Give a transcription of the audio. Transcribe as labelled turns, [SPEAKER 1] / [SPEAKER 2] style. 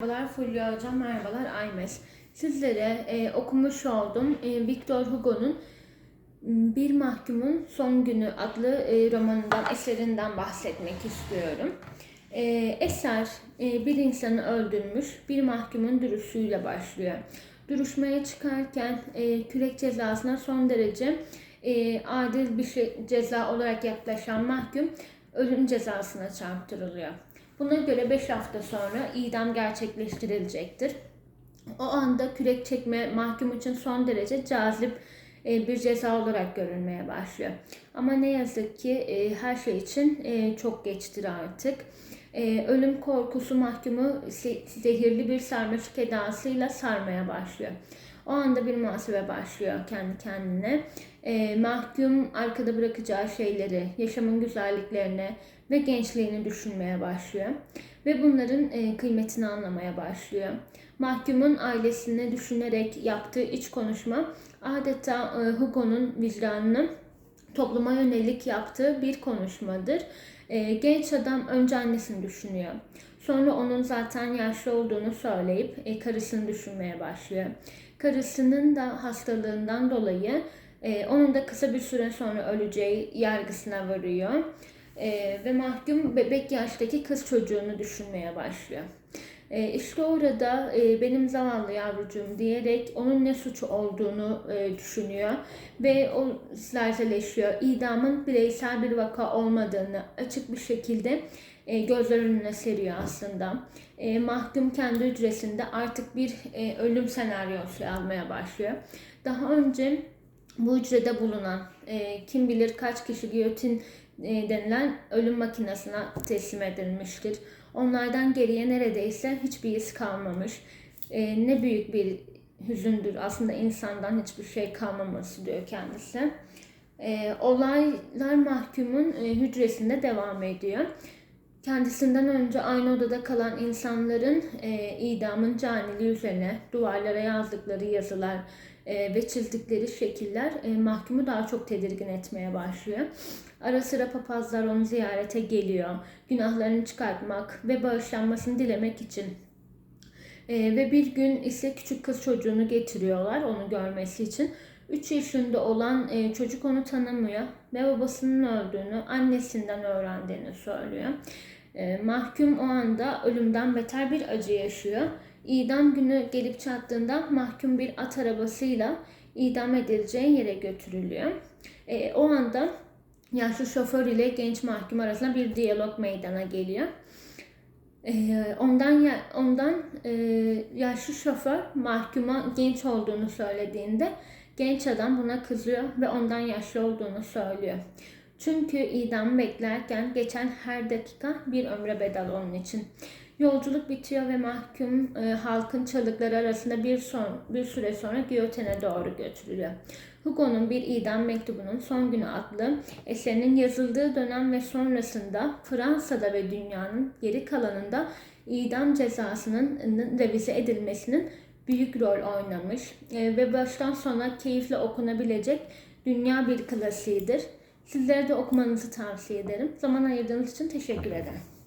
[SPEAKER 1] Merhabalar Fulya Hocam, merhabalar Aymes. Sizlere e, okumuş olduğum e, Victor Hugo'nun Bir Mahkumun Son Günü adlı e, romanından, eserinden bahsetmek istiyorum. E, eser e, bir insanı öldürmüş bir mahkumun duruşuyla başlıyor. Duruşmaya çıkarken e, kürek cezasına son derece e, adil bir şey, ceza olarak yaklaşan mahkum ölüm cezasına çarptırılıyor. Buna göre 5 hafta sonra idam gerçekleştirilecektir. O anda kürek çekme mahkum için son derece cazip e, bir ceza olarak görülmeye başlıyor. Ama ne yazık ki e, her şey için e, çok geçtir artık. Ölüm korkusu mahkumu zehirli bir sarmaşık edasıyla sarmaya başlıyor. O anda bir muhasebe başlıyor kendi kendine. E, mahkum arkada bırakacağı şeyleri, yaşamın güzelliklerini ve gençliğini düşünmeye başlıyor. Ve bunların e, kıymetini anlamaya başlıyor. Mahkumun ailesini düşünerek yaptığı iç konuşma adeta e, Hugo'nun vicdanını topluma yönelik yaptığı bir konuşmadır. E, genç adam önce annesini düşünüyor. Sonra onun zaten yaşlı olduğunu söyleyip e, karısını düşünmeye başlıyor. Karısının da hastalığından dolayı e, onun da kısa bir süre sonra öleceği yargısına varıyor. E, ve mahkum bebek yaştaki kız çocuğunu düşünmeye başlıyor. E, işte orada e, benim zavallı yavrucuğum diyerek onun ne suçu olduğunu e, düşünüyor ve o zelzeleşiyor. İdamın bireysel bir vaka olmadığını açık bir şekilde e, gözler önüne seriyor aslında. E, mahkum kendi hücresinde artık bir e, ölüm senaryosu yazmaya başlıyor. Daha önce bu hücrede bulunan e, kim bilir kaç kişi giyotin e, denilen ölüm makinesine teslim edilmiştir. Onlardan geriye neredeyse hiçbir iz kalmamış. E, ne büyük bir hüzündür aslında insandan hiçbir şey kalmaması diyor kendisi. E, olaylar mahkumun e, hücresinde devam ediyor. Kendisinden önce aynı odada kalan insanların e, idamın caniliği üzerine duvarlara yazdıkları yazılar ve çizdikleri şekiller e, mahkumu daha çok tedirgin etmeye başlıyor. Ara sıra papazlar onu ziyarete geliyor. Günahlarını çıkartmak ve bağışlanmasını dilemek için. E, ve bir gün ise küçük kız çocuğunu getiriyorlar onu görmesi için. 3 yaşında olan e, çocuk onu tanımıyor ve babasının öldüğünü annesinden öğrendiğini söylüyor. E, mahkum o anda ölümden beter bir acı yaşıyor. İdam günü gelip çattığında mahkum bir at arabasıyla idam edileceği yere götürülüyor. E, o anda yaşlı şoför ile genç mahkum arasında bir diyalog meydana geliyor. E, ondan ya, ondan e, yaşlı şoför mahkuma genç olduğunu söylediğinde genç adam buna kızıyor ve ondan yaşlı olduğunu söylüyor. Çünkü idam beklerken geçen her dakika bir ömre bedel onun için. Yolculuk bitiyor ve mahkum e, halkın çalıkları arasında bir son bir süre sonra giyotene doğru götürülüyor. Hugo'nun bir idam mektubunun son günü adlı eserinin yazıldığı dönem ve sonrasında Fransa'da ve dünyanın geri kalanında idam cezasının revize edilmesinin büyük rol oynamış e, ve baştan sona keyifle okunabilecek dünya bir klasiğidir. Sizlere de okumanızı tavsiye ederim. Zaman ayırdığınız için teşekkür ederim.